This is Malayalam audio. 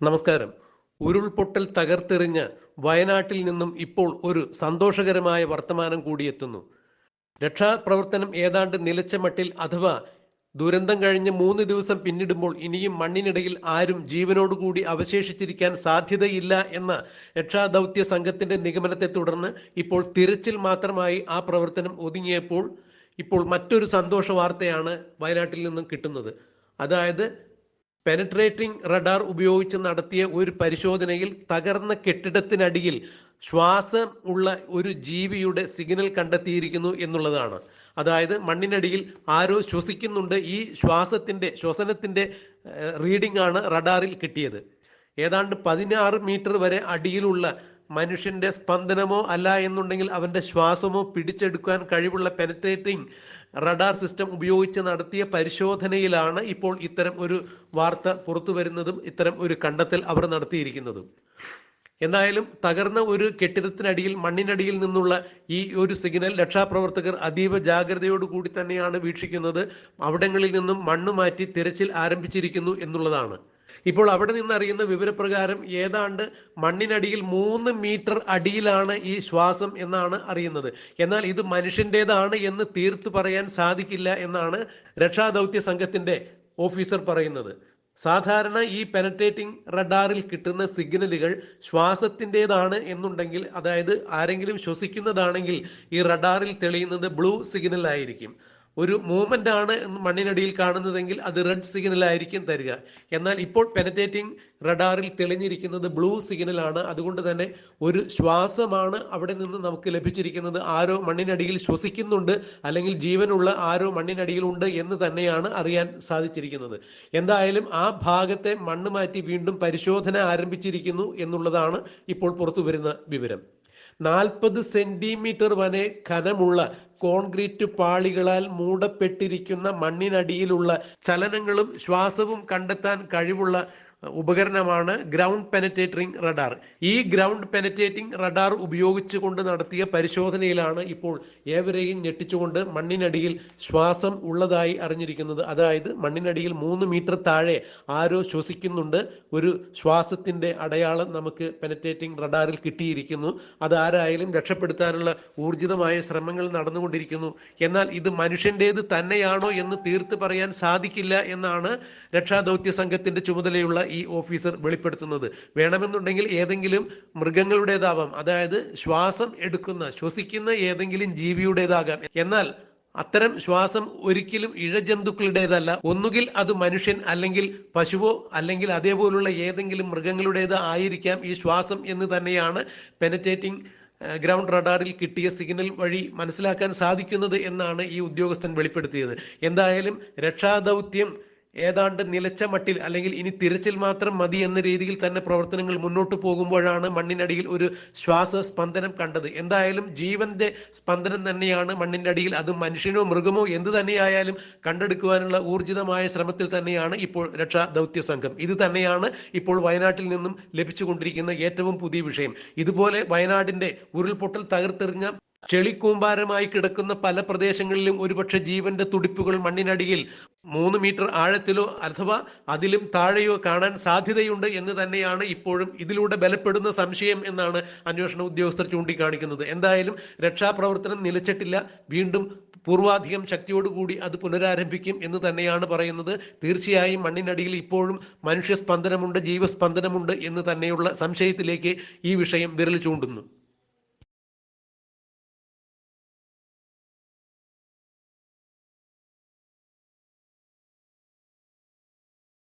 നമസ്കാരം. ഉരുൾപൊട്ടൽ തകർത്തെറിഞ്ഞ വയനാട്ടിൽ നിന്നും ഇപ്പോൾ ഒരു സന്തോഷകരമായ വർത്തമാനം കൂടിയെത്തുന്നു രക്ഷാപ്രവർത്തനം ഏതാണ്ട് നിലച്ച മട്ടിൽ അഥവാ ദുരന്തം കഴിഞ്ഞ് മൂന്ന് ദിവസം പിന്നിടുമ്പോൾ ഇനിയും മണ്ണിനിടയിൽ ആരും ജീവനോടുകൂടി അവശേഷിച്ചിരിക്കാൻ സാധ്യതയില്ല എന്ന രക്ഷാദൗത്യ സംഘത്തിന്റെ നിഗമനത്തെ തുടർന്ന് ഇപ്പോൾ തിരച്ചിൽ മാത്രമായി ആ പ്രവർത്തനം ഒതുങ്ങിയപ്പോൾ ഇപ്പോൾ മറ്റൊരു സന്തോഷ വാർത്തയാണ് വയനാട്ടിൽ നിന്നും കിട്ടുന്നത്. അതായത് പെനട്രേറ്റിംഗ് റഡാർ ഉപയോഗിച്ച് നടത്തിയ ഒരു പരിശോധനയിൽ തകർന്ന കെട്ടിടത്തിനടിയിൽ ശ്വാസം ഉള്ള ഒരു ജീവിയുടെ സിഗ്നൽ കണ്ടെത്തിയിരിക്കുന്നു എന്നുള്ളതാണ്. അതായത് മണ്ണിനടിയിൽ ആരോ ശ്വസിക്കുന്നുണ്ട്. ഈ ശ്വാസത്തിന്റെ ശ്വസനത്തിന്റെ റീഡിംഗ് ആണ് റഡാറിൽ കിട്ടിയത്. ഏതാണ്ട് പതിനാറ് മീറ്റർ വരെ അടിയിലുള്ള മനുഷ്യന്റെ സ്പന്ദനമോ അല്ല എന്നുണ്ടെങ്കിൽ അവന്റെ ശ്വാസമോ പിടിച്ചെടുക്കാൻ കഴിവുള്ള പെനട്രേറ്റിംഗ് റഡാർ സിസ്റ്റം ഉപയോഗിച്ച് നടത്തിയ പരിശോധനയിലാണ് ഇപ്പോൾ ഇത്തരം ഒരു വാർത്ത പുറത്തു വരുന്നതും ഇത്തരം ഒരു കണ്ടെത്തൽ അവർ നടത്തിയിരിക്കുന്നതും. എന്തായാലും തകർന്ന ഒരു കെട്ടിടത്തിനടിയിൽ മണ്ണിനടിയിൽ നിന്നുള്ള ഈ ഒരു സിഗ്നൽ രക്ഷാപ്രവർത്തകർ അതീവ ജാഗ്രതയോടുകൂടി തന്നെയാണ് വീക്ഷിക്കുന്നത്. അവിടങ്ങളിൽ നിന്നും മണ്ണ് മാറ്റി തിരച്ചിൽ ആരംഭിച്ചിരിക്കുന്നു എന്നുള്ളതാണ്. ഇപ്പോൾ അവിടെ നിന്ന് അറിയുന്ന വിവരപ്രകാരം ഏതാണ്ട് മണ്ണിനടിയിൽ മൂന്ന് മീറ്റർ അടിയിലാണ് ഈ ശ്വാസം എന്നാണ് അറിയുന്നത്. എന്നാൽ ഇത് മനുഷ്യന്റെതാണ് എന്ന് തീർത്തു പറയാൻ സാധിക്കില്ല എന്നാണ് രക്ഷാദൗത്യ സംഘത്തിന്റെ ഓഫീസർ പറയുന്നത്. സാധാരണ ഈ പെനട്രേറ്റിംഗ് റഡാറിൽ കിട്ടുന്ന സിഗ്നലുകൾ ശ്വാസത്തിന്റെതാണ് എന്നുണ്ടെങ്കിൽ അതായത് ആരെങ്കിലും ശ്വസിക്കുന്നതാണെങ്കിൽ ഈ റഡാറിൽ തെളിയുന്നത് ബ്ലൂ സിഗ്നൽ ആയിരിക്കും ഒരു മൂവ്മെന്റ് ആണ് മണ്ണിനടിയിൽ കാണുന്നതെങ്കിൽ അത് റെഡ് സിഗ്നൽ ആയിരിക്കും തരിക. എന്നാൽ ഇപ്പോൾ പെനറ്റേറ്റിംഗ് റഡാറിൽ തെളിഞ്ഞിരിക്കുന്നത് ബ്ലൂ സിഗ്നൽ ആണ് അതുകൊണ്ട് തന്നെ ഒരു ശ്വാസമാണ് അവിടെ നിന്ന് നമുക്ക് ലഭിച്ചിരിക്കുന്നത്. ആരോ മണ്ണിനടിയിൽ ശ്വസിക്കുന്നുണ്ട്. അല്ലെങ്കിൽ ജീവനുള്ള ആരോ മണ്ണിനടിയിലുണ്ട് എന്ന് തന്നെയാണ് അറിയാൻ സാധിച്ചിരിക്കുന്നത്. എന്തായാലും ആ ഭാഗത്തെ മണ്ണ് മാറ്റി വീണ്ടും പരിശോധന ആരംഭിച്ചിരിക്കുന്നു എന്നുള്ളതാണ് ഇപ്പോൾ പുറത്തു വരുന്ന വിവരം. നാൽപ്പത് സെന്റിമീറ്റർ വരെ ഖനമുള്ള കോൺക്രീറ്റ് പാളികളാൽ മൂടപ്പെട്ടിരിക്കുന്ന മണ്ണിനടിയിലുള്ള ചലനങ്ങളും ശ്വാസവും കണ്ടെത്താൻ കഴിവുള്ള ഉപകരണമാണ് ഗ്രൗണ്ട് പെനറ്റേറ്ററിംഗ് റഡാർ. ഈ ഗ്രൗണ്ട് പെനറ്റേറ്റിംഗ് റഡാർ ഉപയോഗിച്ചുകൊണ്ട് നടത്തിയ പരിശോധനയിലാണ് ഇപ്പോൾ ഏവരെയും ഞെട്ടിച്ചുകൊണ്ട് മണ്ണിനടിയിൽ ശ്വാസം ഉള്ളതായി അറിഞ്ഞിരിക്കുന്നത്. അതായത് മണ്ണിനടിയിൽ മൂന്ന് മീറ്റർ താഴെ ആരോ ശ്വസിക്കുന്നുണ്ട്. ഒരു ശ്വാസത്തിന്റെ അടയാളം നമുക്ക് പെനറ്റേറ്റിംഗ് റഡാറിൽ കിട്ടിയിരിക്കുന്നു. അതാരായാലും രക്ഷപ്പെടുത്താനുള്ള ഊർജിതമായ ശ്രമങ്ങൾ നടന്നുകൊണ്ടിരിക്കുന്നു. എന്നാൽ ഇത് മനുഷ്യന്റേത് തന്നെയാണോ എന്ന് തീർത്ത് പറയാൻ സാധിക്കില്ല എന്നാണ് രക്ഷാദൗത്യ സംഘത്തിന്റെ ചുമതലയുള്ള ഈ ഓഫീസർ വെളിപ്പെടുത്തുന്നത്. വേണമെന്നുണ്ടെങ്കിൽ ഏതെങ്കിലും മൃഗങ്ങളുടേതാവാം. അതായത് ശ്വാസം എടുക്കുന്ന ശ്വസിക്കുന്ന ഏതെങ്കിലും ജീവിയുടേതാകാം. എന്നാൽ അത്തരം ശ്വാസം ഒരിക്കലും ഇഴജന്തുക്കളുടേതല്ല. ഒന്നുകിൽ അത് മനുഷ്യൻ അല്ലെങ്കിൽ പശുവോ അല്ലെങ്കിൽ അതേപോലുള്ള ഏതെങ്കിലും മൃഗങ്ങളുടേത് ആയിരിക്കാം ഈ ശ്വാസം എന്ന് തന്നെയാണ് പെനറ്റേറ്റിംഗ് ഗ്രൗണ്ട് റഡാറിൽ കിട്ടിയ സിഗ്നൽ വഴി മനസ്സിലാക്കാൻ സാധിക്കുന്നത് എന്നാണ് ഈ ഉദ്യോഗസ്ഥൻ വെളിപ്പെടുത്തിയത്. എന്തായാലും രക്ഷാദൗത്യം ഏതാണ്ട് നിലച്ച മട്ടിൽ അല്ലെങ്കിൽ ഇനി തിരച്ചിൽ മാത്രം മതി എന്ന രീതിയിൽ തന്നെ പ്രവർത്തനങ്ങൾ മുന്നോട്ട് പോകുമ്പോഴാണ് മണ്ണിനടിയിൽ ഒരു ശ്വാസ സ്പന്ദനം കണ്ടത്. എന്തായാലും ജീവന്റെ സ്പന്ദനം തന്നെയാണ് മണ്ണിന്റെ അടിയിൽ. അത് മനുഷ്യനോ മൃഗമോ എന്ത് തന്നെയായാലും കണ്ടെടുക്കുവാനുള്ള ഊർജിതമായ ശ്രമത്തിൽ തന്നെയാണ് ഇപ്പോൾ രക്ഷാ ദൗത്യ സംഘം. ഇത് തന്നെയാണ് ഇപ്പോൾ വയനാട്ടിൽ നിന്നും ലഭിച്ചുകൊണ്ടിരിക്കുന്ന ഏറ്റവും പുതിയ വിഷയം. ഇതുപോലെ വയനാടിന്റെ ഉരുൾപൊട്ടൽ തകർത്തെറിഞ്ഞ ചെളിക്കൂമ്പാരമായി കിടക്കുന്ന പല പ്രദേശങ്ങളിലും ഒരുപക്ഷെ ജീവന്റെ തുടിപ്പുകൾ മണ്ണിനടിയിൽ മൂന്ന് മീറ്റർ ആഴത്തിലോ അഥവാ അതിലും താഴെയോ കാണാൻ സാധ്യതയുണ്ട് എന്ന് തന്നെയാണ് ഇപ്പോഴും ഇതിലൂടെ ബലപ്പെടുന്ന സംശയം എന്നാണ് അന്വേഷണ ഉദ്യോഗസ്ഥർ ചൂണ്ടിക്കാണിക്കുന്നത്. എന്തായാലും രക്ഷാപ്രവർത്തനം നിലച്ചിട്ടില്ല. വീണ്ടും പൂർവാധികം ശക്തിയോടുകൂടി അത് പുനരാരംഭിക്കും എന്ന് തന്നെയാണ് പറയുന്നത്. തീർച്ചയായും മണ്ണിനടിയിൽ ഇപ്പോഴും മനുഷ്യ സ്പന്ദനമുണ്ട് ജീവസ്പന്ദനമുണ്ട് എന്ന് തന്നെയുള്ള സംശയത്തിലേക്ക് ഈ വിഷയം വിരൽ ചൂണ്ടുന്നു.